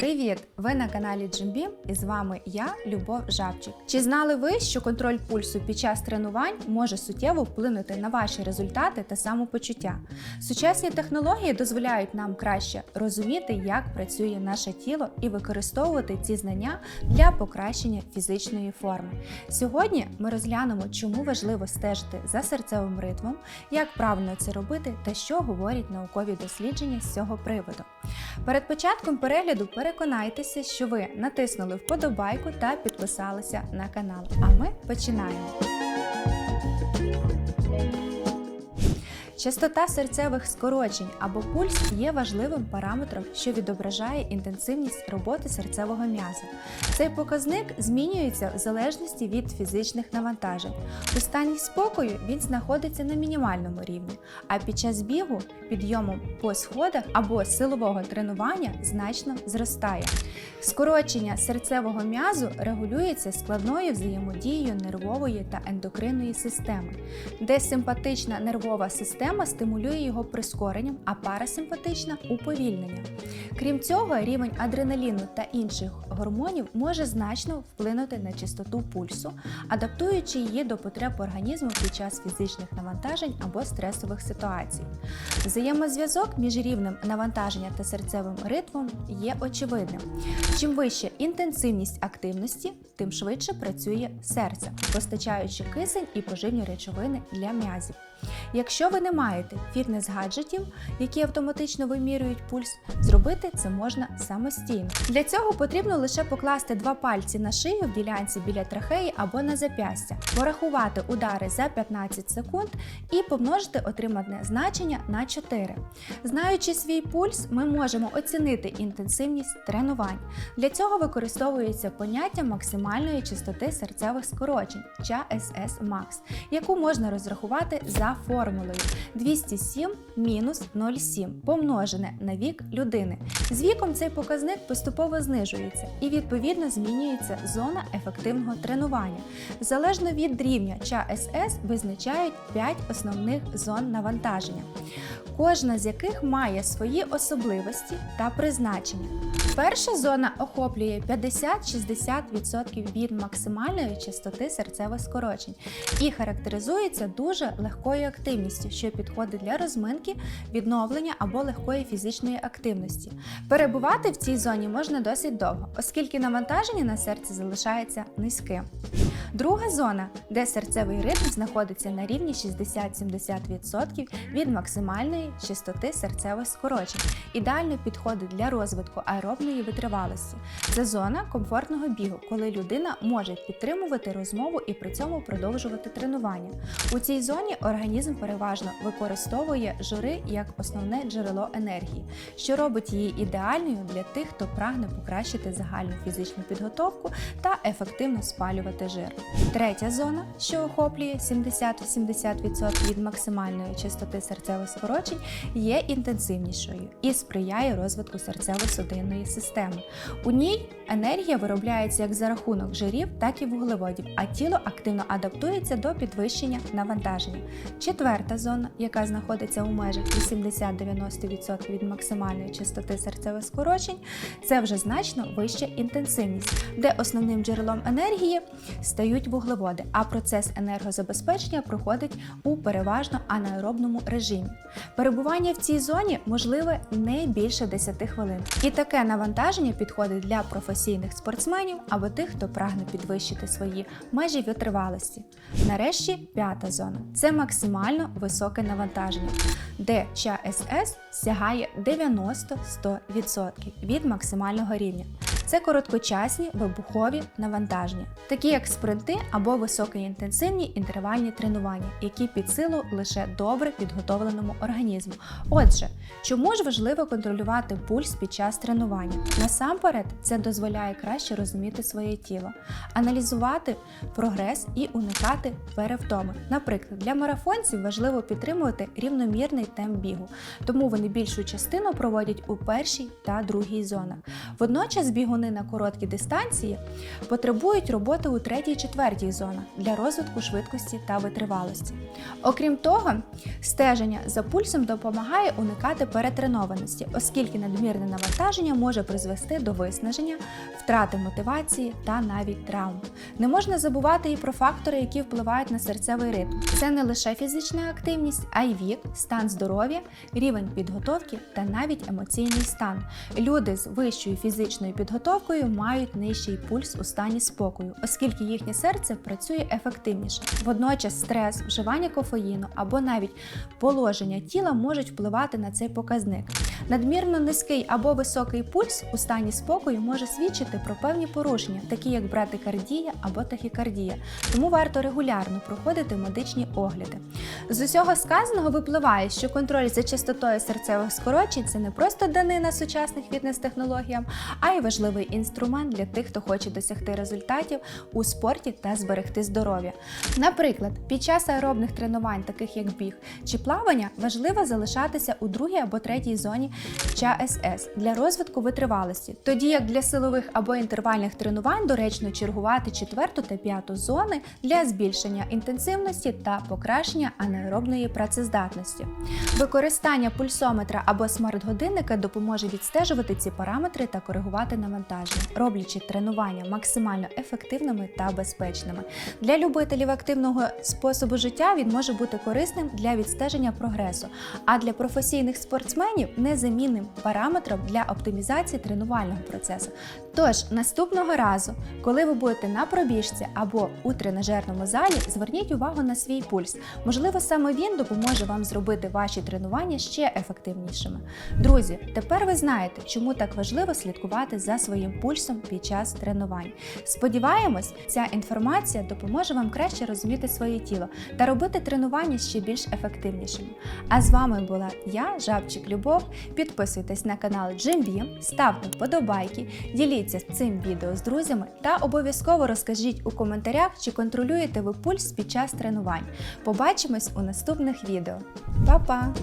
Привіт! Ви на каналі Джимбім і з вами я, Любов Жабчик. Чи знали ви, що контроль пульсу під час тренувань може суттєво вплинути на ваші результати та самопочуття? Сучасні технології дозволяють нам краще розуміти, як працює наше тіло і використовувати ці знання для покращення фізичної форми. Сьогодні ми розглянемо, чому важливо стежити за серцевим ритмом, як правильно це робити та що говорять наукові дослідження з цього приводу. Перед початком перегляду переконайтеся, що ви натиснули вподобайку та підписалися на канал. А ми починаємо. Частота серцевих скорочень або пульс є важливим параметром, що відображає інтенсивність роботи серцевого м'яза. Цей показник змінюється в залежності від фізичних навантажень. У стані спокою він знаходиться на мінімальному рівні, а під час бігу підйому по сходах або силового тренування значно зростає. Скорочення серцевого м'язу регулюється складною взаємодією нервової та ендокринної системи, де симпатична нервова система стимулює його прискоренням, а парасимпатична уповільненням. Крім цього, рівень адреналіну та інших гормонів може значно вплинути на частоту пульсу, адаптуючи її до потреб організму під час фізичних навантажень або стресових ситуацій. Взаємозв'язок між рівнем навантаження та серцевим ритмом є очевидним. Чим вища інтенсивність активності, тим швидше працює серце, постачаючи кисень і поживні речовини для м'язів. Якщо ви не маєте фітнес-гаджетів, які автоматично вимірюють пульс, зробити це можна самостійно. Для цього потрібно лише покласти два пальці на шию в ділянці біля трахеї або на зап'ястя, порахувати удари за 15 секунд і помножити отримане значення на 4. Знаючи свій пульс, ми можемо оцінити інтенсивність тренувань. Для цього використовується поняття максимальної частоти серцевих скорочень ЧАСС Max, яку можна розрахувати за формулою 207 мінус 0,7 помножене на вік людини. З віком цей показник поступово знижується і відповідно змінюється зона ефективного тренування. Залежно від рівня ЧАСС визначають 5 основних зон навантаження, кожна з яких має свої особливості та призначення. Перша зона охоплює 50-60% від максимальної частоти серцевих скорочень і характеризується дуже легкою активністю, що підходить для розминки, відновлення або легкої фізичної активності. Перебувати в цій зоні можна досить довго, оскільки навантаження на серце залишається низьким. Друга зона, де серцевий ритм знаходиться на рівні 60-70% від максимальної частоти серцевих скорочень, ідеально підходить для розвитку аеробної витривалості. Це зона комфортного бігу, коли людина може підтримувати розмову і при цьому продовжувати тренування. У цій зоні організм переважно використовує жири як основне джерело енергії, що робить її ідеальною для тих, хто прагне покращити загальну фізичну підготовку та ефективно спалювати жир. Третя зона, що охоплює 70-80% від максимальної частоти серцевих скорочень, є інтенсивнішою і сприяє розвитку серцево-судинної системи. У ній енергія виробляється як за рахунок жирів, так і вуглеводів, а тіло активно адаптується до підвищення навантаження. Четверта зона, яка знаходиться у межах 80-90% від максимальної частоти серцевих скорочень, це вже значно вища інтенсивність, де основним джерелом енергії стають вуглеводи, а процес енергозабезпечення проходить у переважно анаеробному режимі. Перебування в цій зоні можливе не більше 10 хвилин. І таке навантаження підходить для професійних спортсменів або тих, хто прагне підвищити свої межі витривалості. Нарешті п'ята зона це максимально високе навантаження, де ЧАСС сягає 90-100% від максимального рівня. Це короткочасні вибухові навантаження, такі як спринти або високоінтенсивні інтервальні тренування, які під силу лише добре підготовленому організму. Отже, чому ж важливо контролювати пульс під час тренування? Насамперед, це дозволяє краще розуміти своє тіло, аналізувати прогрес і уникати перевтоми. Наприклад, для марафонців важливо підтримувати рівномірний темп бігу, тому вони більшу частину проводять у першій та другій зонах. Водночас бігуни вони на короткі дистанції потребують роботи у третій-четвертій зонах для розвитку швидкості та витривалості. Окрім того, стеження за пульсом допомагає уникати перетренованості, оскільки надмірне навантаження може призвести до виснаження, втрати мотивації та навіть травм. Не можна забувати і про фактори, які впливають на серцевий ритм. Це не лише фізична активність, а й вік, стан здоров'я, рівень підготовки та навіть емоційний стан. Люди з вищою фізичною підготовкою мають нижчий пульс у стані спокою, оскільки їхнє серце працює ефективніше. Водночас стрес, вживання кофеїну або навіть положення тіла можуть впливати на цей показник. Надмірно низький або високий пульс у стані спокою може свідчити про певні порушення, такі як братикардія або тахікардія, тому варто регулярно проходити медичні огляди. З усього сказаного випливає, що контроль за частотою серцевих скорочень це не просто данина сучасних фітнес-технологіям, а й важливий інструмент для тих, хто хоче досягти результатів у спорті та зберегти здоров'я. Наприклад, під час аеробних тренувань, таких як біг чи плавання, важливо залишатися у другій або третій зоні ЧАСС для розвитку витривалості, тоді як для силових або інтервальних тренувань доречно чергувати четверту та п'яту зони для збільшення інтенсивності та покращення анаеробної працездатності. Використання пульсометра або смарт-годинника допоможе відстежувати ці параметри та коригувати навантаження, роблячи тренування максимально ефективними та безпечними. Для любителів активного способу життя він може бути корисним для відстеження прогресу, а для професійних спортсменів незамінним параметром для оптимізації тренувального процесу. Тож наступного разу, коли ви будете на пробіжці або у тренажерному залі, зверніть увагу на свій пульс. Можливо, саме він допоможе вам зробити ваші тренування ще ефективнішими. Друзі, тепер ви знаєте, чому так важливо слідкувати за своїм пульсом під час тренувань. Сподіваємось, ця інформація допоможе вам краще розуміти своє тіло та робити тренування ще більш ефективнішими. А з вами була я, Жабчик Любов. Підписуйтесь на канал JimBeam, ставте вподобайки, діліться цим відео з друзями та обов'язково розкажіть у коментарях, чи контролюєте ви пульс під час тренувань. Побачимось у наступних відео. Па-па!